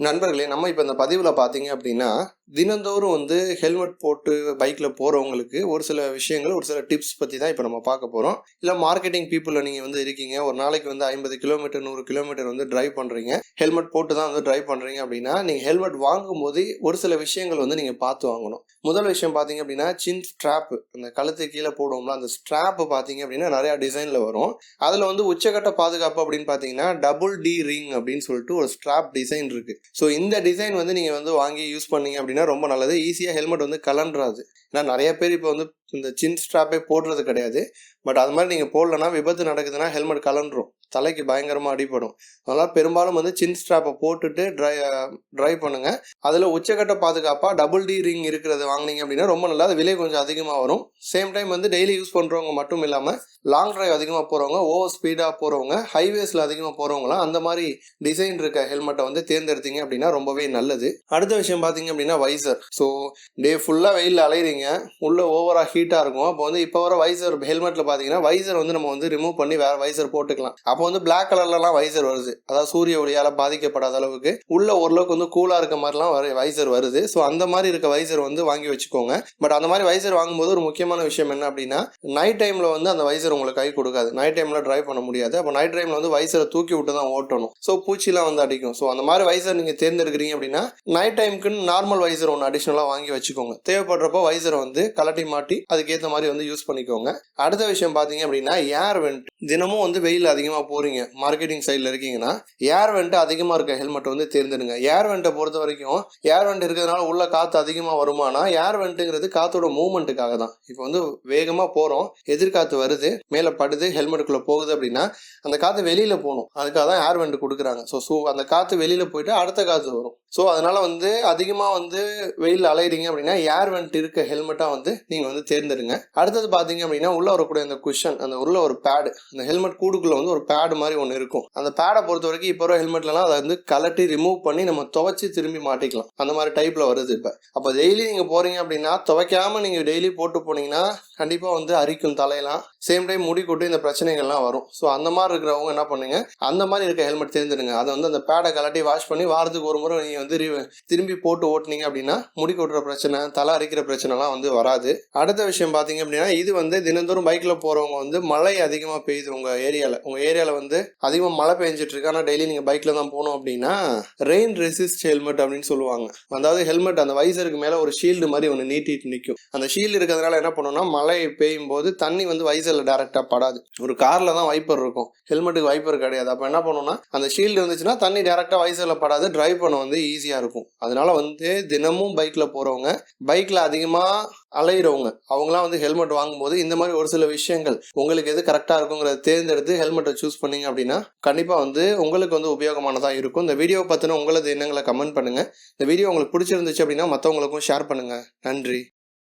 நண்பர்களே நம்ம இப்போ இந்த பதிவில் பார்த்தீங்க அப்படின்னா தினந்தோறும் வந்து ஹெல்மெட் போட்டு பைக்கில் போகிறவங்களுக்கு ஒரு சில விஷயங்கள் ஒரு சில டிப்ஸ் பற்றி தான் இப்போ நம்ம பார்க்க போகிறோம் இல்லை மார்க்கெட்டிங் பீப்புளில் நீங்கள் வந்து இருக்கீங்க ஒரு நாளைக்கு வந்து ஐம்பது கிலோமீட்டர் நூறு கிலோமீட்டர் வந்து டிரைவ் பண்ணுறீங்க ஹெல்மெட் போட்டு தான் வந்து டிரைவ் பண்ணுறீங்க அப்படின்னா நீங்கள் ஹெல்மெட் வாங்கும்போது ஒரு சில விஷயங்கள் வந்து நீங்கள் பார்த்து வாங்கணும். முதல் விஷயம் பார்த்தீங்க அப்படின்னா சின் ஸ்ட்ராப் அந்த கழுத்து கீழே போடுவோம்ல அந்த ஸ்ட்ராப் பார்த்தீங்க அப்படின்னா நிறையா டிசைனில் வரும். அதில் வந்து உச்சக்கட்ட பாதுகாப்பு அப்படின்னு பார்த்தீங்கன்னா டபுள் டி ரிங் அப்படின்னு சொல்லிட்டு ஒரு ஸ்ட்ராப் டிசைன் இருக்குது ஸோ இந்த டிசைன் வந்து நீங்கள் வந்து வாங்கி யூஸ் பண்ணீங்க அப்படின்னா ரொம்ப நல்லது. ஈஸியாக ஹெல்மெட் வந்து கலண்டுறாது ஏன்னா நிறைய பேர் இப்போ வந்து இந்த சின் ஸ்ட்ராப்பே போடுறது கிடையாது. பட் அது மாதிரி நீங்கள் போடலன்னா விபத்து நடக்குதுன்னா ஹெல்மெட் கலண்டுரும் தலைக்கு பயங்கரமாக அடிபடும். அதனால் பெரும்பாலும் வந்து சின் ஸ்ட்ராப்பை போட்டுட்டு ட்ரை ட்ரை பண்ணுங்கள் அதில் உச்சக்கட்ட பாதுகாப்பாக டபுள் டி ரிங் இருக்கிறது வாங்கினீங்க அப்படின்னா ரொம்ப நல்லா அது விலை கொஞ்சம் அதிகமாக வரும். சேம் டைம் வந்து டெய்லி யூஸ் பண்ணுறவங்க மட்டும் இல்லாமல் லாங் டிரைவ் அதிகமாக போகிறவங்க ஓவர் ஸ்பீடாக போகிறவங்க ஹைவேஸில் அதிகமாக போகிறவங்களாம் அந்த மாதிரி டிசைன் இருக்க ஹெல்மெட்டை வந்து தேர்ந்தெடுத்தீங்க அப்படின்னா ரொம்பவே நல்லது. அடுத்த விஷயம் பார்த்தீங்க அப்படின்னா வைசர் ஸோ டே ஃபுல்லாக வெயிலில் அலையிறீங்க உள்ளே ஓவராக ஹீட்டாக இருக்கும். அப்போ வந்து இப்போ வர வைசர் ஹெல்மெட்டில் பார்த்தீங்கன்னா வைசர் வந்து நம்ம வந்து ரிமூவ் பண்ணி வேறு வைசர் போட்டுக்கலாம். அப்போ வந்து பிளாக் கலர்லலாம் வைசர் வருது. அதாவது சூரிய ஒளியால் பாதிக்கப்படாத அளவுக்கு உள்ள ஓரளவுக்கு வந்து கூலாக இருக்க மாதிரிலாம் வர வைசர் வருது. ஸோ அந்த மாதிரி இருக்க வைசர் வந்து வாங்கி வச்சுக்கோங்க. பட் அந்த மாதிரி வைசர் வாங்கும்போது ஒரு முக்கியமான விஷயம் என்ன அப்படின்னா நைட் டைமில் வந்து அந்த வைசர் உங்களுக்கு கை கொடுக்காது. நைட் டைமில் டிரைவ் பண்ண முடியாது. அப்போ நைட் டைமில் வந்து வைசரை தூக்கி விட்டு தான் ஓட்டணும். ஸோ பூச்சிலாம் வந்து அடிக்கும். ஸோ அந்த மாதிரி வைசர் நீங்கள் தேர்ந்தெடுக்கிறீங்க அப்படின்னா நைட் டைமுக்குன்னு நார்மல் வைசர் ஒன்று அடிஷ்னலாக வாங்கி வச்சுக்கோங்க. தேவைப்படுறப்போ வைசரை வந்து கலட்டி மாட்டி அதுக்கேற்ற மாதிரி வந்து யூஸ் பண்ணிக்கோங்க. அடுத்த விஷயம் பார்த்தீங்க அப்படின்னா ஏர் வெண்ட் தினமும் வந்து வெயில் அதிகமாக போகிறீங்க மார்க்கெட்டிங் சைடில் இருக்கீங்கன்னா ஏர் வெண்ட் அதிகமாக இருக்க ஹெல்மெட் வந்து தேர்ந்தெடுங்க. ஏர் வெண்ட்டை பொறுத்த வரைக்கும் ஏர் வெண்ட் இருக்கிறதுனால உள்ள காற்று அதிகமாக வருமானா ஏர் வெண்ட்டுங்கிறது காற்றோட மூவ்மெண்ட்டுக்காக தான். இப்போ வந்து வேகமாக போகிறோம் எதிர்காற்று வருது மேலே படுது ஹெல்மெட்டுக்குள்ளே போகுது அப்படின்னா அந்த காற்று வெளியில் போகணும். அதுக்காக தான் ஏர் வெண்ட் கொடுக்குறாங்க. ஸோ ஸோ அந்த காற்று வெளியில் போயிட்டு அடுத்த காற்று வரும். ஸோ அதனால் வந்து அதிகமாக வந்து வெயில் அலையிறீங்க அப்படின்னா ஏர் வெண்ட் இருக்க ஹெல்மெட்டாக வந்து நீங்கள் வந்து தேர்ந்தெடுங்க. அடுத்தது பார்த்தீங்க அப்படின்னா உள்ள வரக்கூடிய அந்த குஷன் அந்த உள்ள ஒரு பேடு அந்த ஹெல்மெட் கூடுக்குள்ளே வந்து ஒரு பேட் பேடு மாதிரி ஒன்று இருக்கும். அந்த பேடை பொறுத்த வரைக்கும் இப்போ வர ஹெல்மெட்லலாம் அதை வந்து கலட்டி ரிமூவ் பண்ணி நம்ம துவைச்சி திரும்பி மாட்டிக்கலாம். அந்த மாதிரி டைப்பில் வருது இப்போ. அப்போ டெய்லி நீங்கள் போகிறீங்க அப்படின்னா துவைக்காமல் நீங்கள் டெய்லி போட்டு போனீங்கன்னா கண்டிப்பாக வந்து அரிக்கும் தலையெல்லாம். சேம் டைம் முடி கொட்டு இந்த பிரச்சனைகள்லாம் வரும். ஸோ அந்த மாதிரி இருக்கிறவங்க என்ன பண்ணுங்க? அந்த மாதிரி இருக்க ஹெல்மெட் தேர்ந்தெடுங்க. அதை வந்து அந்த பேடை கலட்டி வாஷ் பண்ணி வாரத்துக்கு ஒரு முறை நீங்கள் வந்து திரும்பி போட்டு ஓட்டுனீங்க அப்படின்னா முடி கொட்டுற பிரச்சனை தலை அரிக்கிற பிரச்சனைலாம் வந்து வராது. அடுத்த விஷயம் பார்த்தீங்க அப்படின்னா இது வந்து தினந்தோறும் பைக்கில் போகிறவங்க வந்து மழை அதிகமாக பெய்யுது உங்கள் ஏரியாவில் உங்கள் ஏரியாவில் வந்து அதிகமாக மழை பெஞ்சிட்டு இருக்கு. ஆனால் டெய்லி நீங்கள் பைக்கில் தான் போகணும் அப்படின்னா ரெயின் ரெசிஸ்ட் ஹெல்மெட் அப்படின்னு சொல்லுவாங்க. அதாவது ஹெல்மெட் அந்த வைசருக்கு மேலே ஒரு ஷீல்டு மாதிரி ஒன்று நீட்டிட்டு நிற்கும் அந்த ஷீல்டு இருக்கிறதுனால என்ன பண்ணுன்னா மழை பெய்யும் போது தண்ணி வந்து வைசலில் டேரெக்டாக படாது. ஒரு காரில் தான் வைப்பர் இருக்கும். ஹெல்மெட்டுக்கு வைப்பர் கிடையாது. அப்போ என்ன பண்ணுன்னா அந்த ஷீல்டு இருந்துச்சுன்னா தண்ணி டேரெக்டாக வைசரில் படாது. டிரைவ் பண்ண வந்து ஈஸியாக இருக்கும். அதனால வந்து தினமும் பைக்கில் போகிறவங்க பைக்கில் அதிகமாக அலையிறவங்க அவங்களாம் வந்து ஹெல்மெட் வாங்கும்போது இந்த மாதிரி ஒரு சில விஷயங்கள் உங்களுக்கு எது கரெக்டாக இருக்குங்கிறத தேர்ந்தெடுத்து ஹெல்மெட்டை சூஸ் பண்ணீங்க அப்படின்னா கண்டிப்பாக வந்து உங்களுக்கு வந்து உபயோகமானதாக இருக்கும். இந்த வீடியோ பற்றின உங்களது எண்ணங்களை கமெண்ட் பண்ணுங்கள் இந்த வீடியோ உங்களுக்கு பிடிச்சிருந்துச்சு அப்படின்னா மற்றவங்களுக்கும் ஷேர் பண்ணுங்கள் நன்றி.